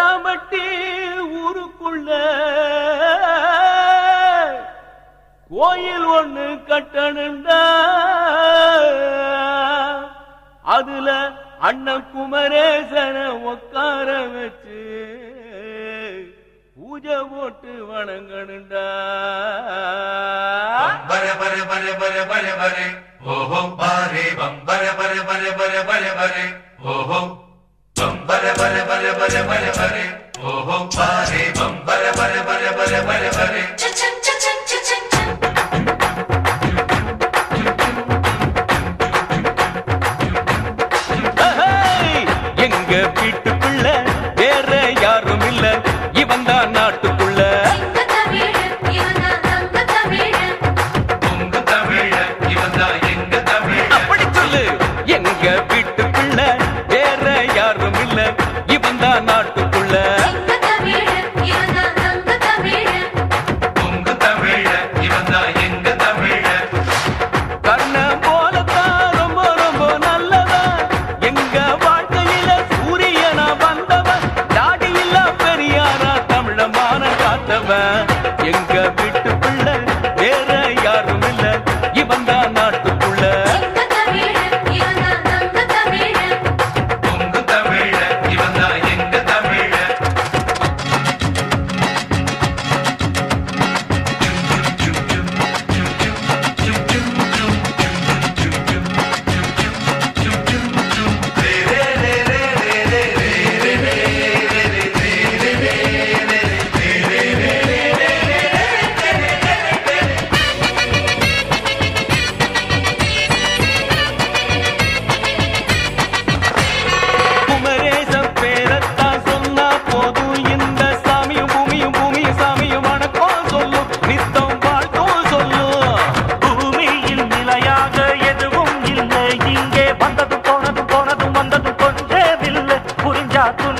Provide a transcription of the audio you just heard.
பட்டாம்பட்டி ஊருக்குள்ள கோயில் ஒண்ணு கட்டணுண்டா அதுல அண்ணன் குமரேசனை உட்கார வச்சு பூஜை போட்டு வணங்கணுண்டா பர பர பர பர பர பர ஓஹோ பாரே பம்பர பர பர பர பர ஓஹோ. பம்பர பர பர பர பர பரே ஓஹோ எங்க வீட்டு எங்க tú